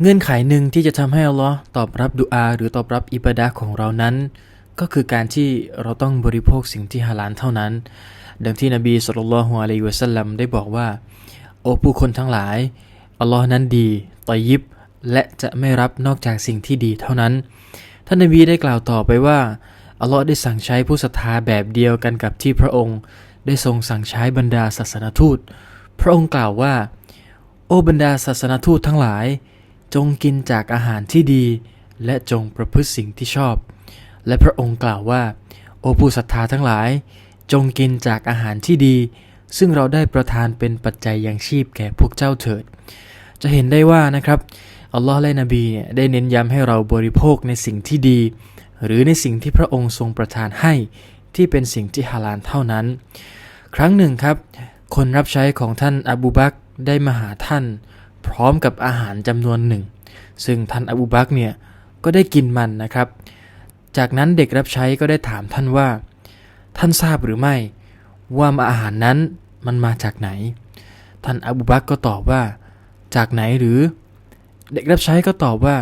เงื่อนไขหนึ่งที่จะทำให้อัลลอฮ์ตอบรับดุอาหรือตอบรับอิบาดะห์ของเรานั้น ก็คือการที่เราต้องบริโภคสิ่งที่ฮาลาลเท่านั้น ดังที่นบีสุลต่านละฮ์อะลัยฮิวะสัลลัมได้บอกว่า โอ้ผู้คนทั้งหลาย อัลลอฮ์นั้นดีตอยิบ และจะไม่รับนอกจากสิ่งที่ดีเท่านั้น ท่านนบีได้กล่าวต่อไปว่าอัลลอฮ์ได้สั่งใช้ผู้ศรัทธาแบบเดียวกันกับที่พระองค์ ได้ทรงสั่งใช้บรรดาศาสนทูต พระองค์กล่าวว่า โอ้บรรดาศาสนทูตทั้งหลาย จงกินจากอาหารที่ดี และจงประพฤติสิ่งที่ชอบ และพระองค์กล่าวว่า โอผู้ศรัทธาทั้งหลาย จงกินจากอาหารที่ดี ซึ่งเราได้ประทานเป็นปัจจัยยังชีพแก่พวกเจ้าเถิด จะเห็นได้ว่านะครับอัลลอฮ์และนบีเนี่ยได้เน้นย้ำให้เราบริโภคในสิ่งที่ดี หรือในสิ่งที่พระองค์ทรงประทานให้ ที่เป็นสิ่งที่ฮาลาลเท่านั้น ครั้งหนึ่งครับ คนรับใช้ของท่านอบูบักได้มาหาท่าน พร้อมกับอาหารจำนวนหนึ่ง ซึ่งท่านอบูบักเนี่ยก็ได้กินมันนะครับ จากนั้นเด็กรับใช้ก็ได้ถามท่านว่า ท่านทราบหรือไม่ ว่าอาหารนั้นมันมาจากไหน ท่านอบูบักก็ตอบว่า จากไหนหรือ เด็กรับใช้ก็ตอบว่า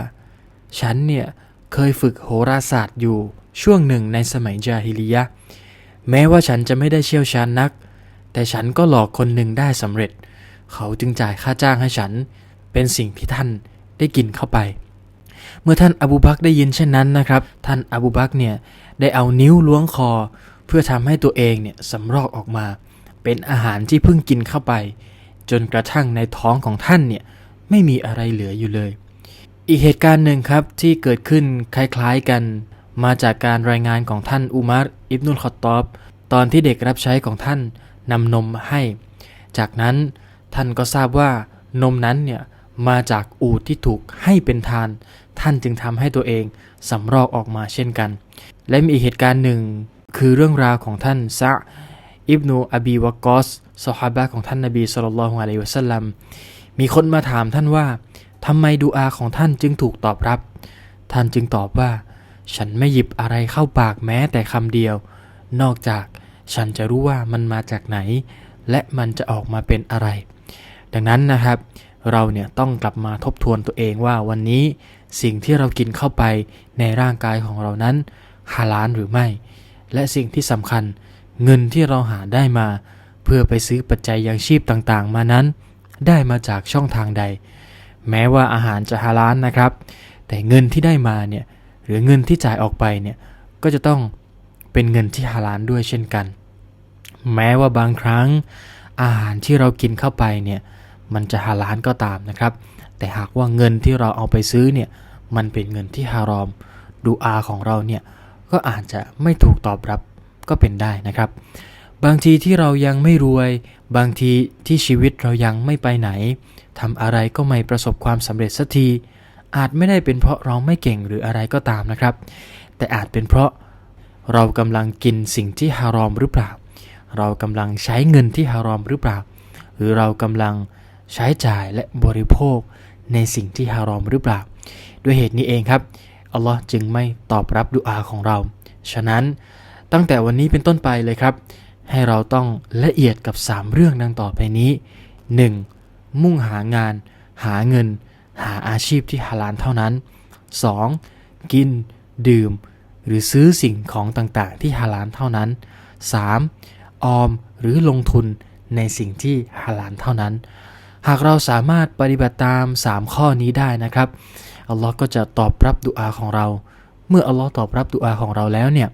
ฉันเนี่ยเคยฝึกโหราศาสตร์อยู่ช่วงหนึ่งในสมัยจาฮิลิยะแม้ว่าฉันจะไม่ได้เชี่ยวชาญนัก แต่ฉันก็หลอกคนหนึ่งได้สำเร็จ เขาจึงจ่ายค่าจ้างให้ฉัน เป็นสิ่งที่ท่านได้กินเข้าไป เมื่อท่านอบูบักได้ยินเช่นนั้นนะครับ ท่านอบูบักเนี่ยได้เอานิ้วล้วงคอ เพื่อทำให้ตัวเองเนี่ยสำรอกออกมา เป็นอาหารที่เพิ่งกินเข้าไป จนกระทั่งในท้องของท่านเนี่ยไม่มีอะไรเหลืออยู่เลย อีกเหตุการณ์หนึ่งครับที่เกิดขึ้นคล้ายๆกัน มาจากการรายงานของท่านอุมารอิบนุลคอตตอบ ตอนที่เด็กรับใช้ของท่านนำนมมาให้ จากนั้น ท่านก็ทราบว่านมนั้นเนี่ยมาจากอูฐที่ถูกให้เป็นทาน ท่านจึงทำให้ตัวเองสำรอกออกมาเช่นกัน และมีอีกเหตุการณ์หนึ่งคือเรื่องราวของท่านซะอิบนูอบีวากอสซอฮาบะของท่านนบีสุลต่านละฮ์อะลัยวะสัลลัมมีคนมาถามท่านว่าทำไมดูอาของท่านจึงถูกตอบรับ ท่านจึงตอบว่า ฉันไม่หยิบอะไรเข้าปากแม้แต่คำเดียว นอกจากฉันจะรู้ว่ามันมาจากไหน และมันจะออกมาเป็นอะไร ดังนั้นนะครับ เราเนี่ยต้องกลับมาทบทวนตัวเองว่าวันนี้สิ่งที่เรากินเข้าไปในร่างกายของเรานั้นฮาลาลหรือไม่ และสิ่งที่สำคัญเงินที่เราหาได้มา เพื่อไปซื้อปัจจัยยังชีพต่างๆ มานั้น ได้มาจากช่องทางใด แม้ว่าอาหารจะฮาลาลนะครับ แต่เงินที่ได้มาเนี่ยหรือเงินที่จ่ายออกไปเนี่ยก็จะต้องเป็นเงินที่ฮาลาลด้วยเช่นกัน แม้ว่าบางครั้งอาหารที่เรากินเข้าไปเนี่ย มันจะฮาลาลก็ตามนะครับ แต่หากว่าเงินที่เราเอาไปซื้อเนี่ยมันเป็นเงินที่ฮารอม ดูอาของเราเนี่ยก็อาจจะไม่ถูกตอบรับก็เป็นได้นะครับ บางทีที่เรายังไม่รวย บางทีที่ชีวิตเรายังไม่ไปไหนทำอะไรก็ไม่ประสบความสำเร็จสักที อาจไม่ได้เป็นเพราะเราไม่เก่งหรืออะไรก็ตามนะครับ แต่อาจเป็นเพราะเรากำลังกินสิ่งที่ฮารอมหรือเปล่า เรากำลังใช้เงินที่ฮารอมหรือเปล่า หรือเรากำลัง ใช้จ่ายและบริโภคในสิ่งที่ฮารอมหรือเปล่า ด้วยเหตุนี้เองครับ อัลลอฮ์จึงไม่ตอบรับดุอาของเรา ฉะนั้นตั้งแต่วันนี้เป็นต้นไปเลยครับ ให้เราต้องละเอียดกับ 3 เรื่องดังต่อไปนี้ 1. มุ่งหางาน หาเงิน หาอาชีพที่ฮาลาลเท่านั้น 2. กิน ดื่ม หรือซื้อสิ่งของต่างๆ ที่ฮาลาลเท่านั้น 3. ออมหรือลงทุนในสิ่งที่ฮาลาลเท่านั้น หากเราสามารถปฏิบัติตาม 3 ข้อนี้ได้นะครับอัลลอฮ์ก็จะตอบรับดุอาของเรา เมื่ออัลลอฮ์ตอบรับดุอาของเราแล้วเนี่ย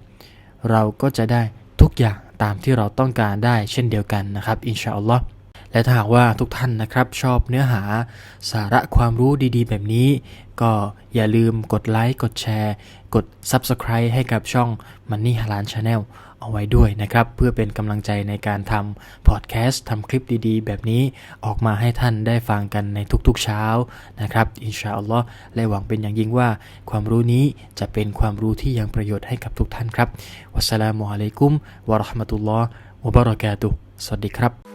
เราก็จะได้ทุกอย่างตามที่เราต้องการได้เช่นเดียวกันนะครับ อินชาอัลลอฮ์ และถ้าหากว่าทุกท่านนะครับชอบเนื้อหาสาระความรู้ดีๆ แบบนี้ ก็อย่าลืมกดไลค์ กดแชร์ กด Subscribe ให้กับช่อง Money Halal Channel เอาไว้ด้วยนะครับ เพื่อเป็นกำลังใจในการทำพอดแคสต์ทำคลิปดีๆ แบบนี้ออกมาให้ท่านได้ฟังกันในทุกๆเช้านะครับ อินชาอัลลอฮ์และหวังเป็นอย่างยิ่งว่า ความรู้นี้จะเป็นความรู้ที่ยังประโยชน์ให้กับทุกท่านครับวัสสลามุอะลัยกุมวะราะห์มะตุลลอฮ์วะบะเราะกาตุสวัสดีครับ